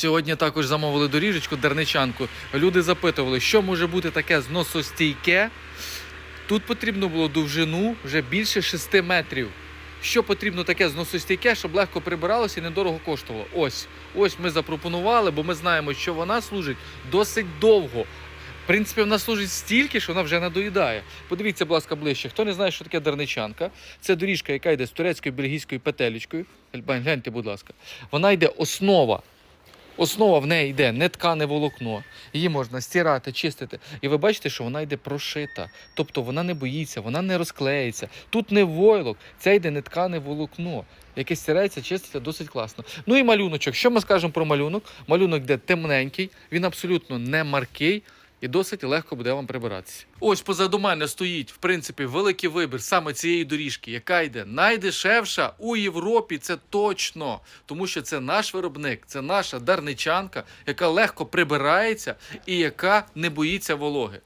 Сьогодні також замовили доріжечку дерничанку. Люди запитували, що може бути таке зносостійке. Тут потрібно було довжину вже більше 6 метрів. Що потрібно таке зносостійке, щоб легко прибиралося і недорого коштувало? Ось, ось ми запропонували, бо ми знаємо, що вона служить досить довго. В принципі, вона служить стільки, що вона вже надоїдає. Подивіться, будь ласка, ближче. Хто не знає, що таке дерничанка, це доріжка, яка йде з турецькою бельгійською петелечкою. Глянь- Гляньте, будь ласка. Вона йде основа. Основа в неї йде не ткане волокно. Її можна стирати, чистити. І ви бачите, що вона йде прошита. Тобто вона не боїться, вона не розклеїться. Тут не войлок, це йде не ткане волокно, яке стирається, чиститься досить класно. Ну і малюночок. Що ми скажемо про малюнок? Малюнок йде темненький, він абсолютно не маркий. І досить легко буде вам прибиратися. Ось позаду мене стоїть, в принципі, великий вибір саме цієї доріжки, яка йде найдешевша у Європі. Це точно, тому що це наш виробник, це наша дарничанка, яка легко прибирається і яка не боїться вологи.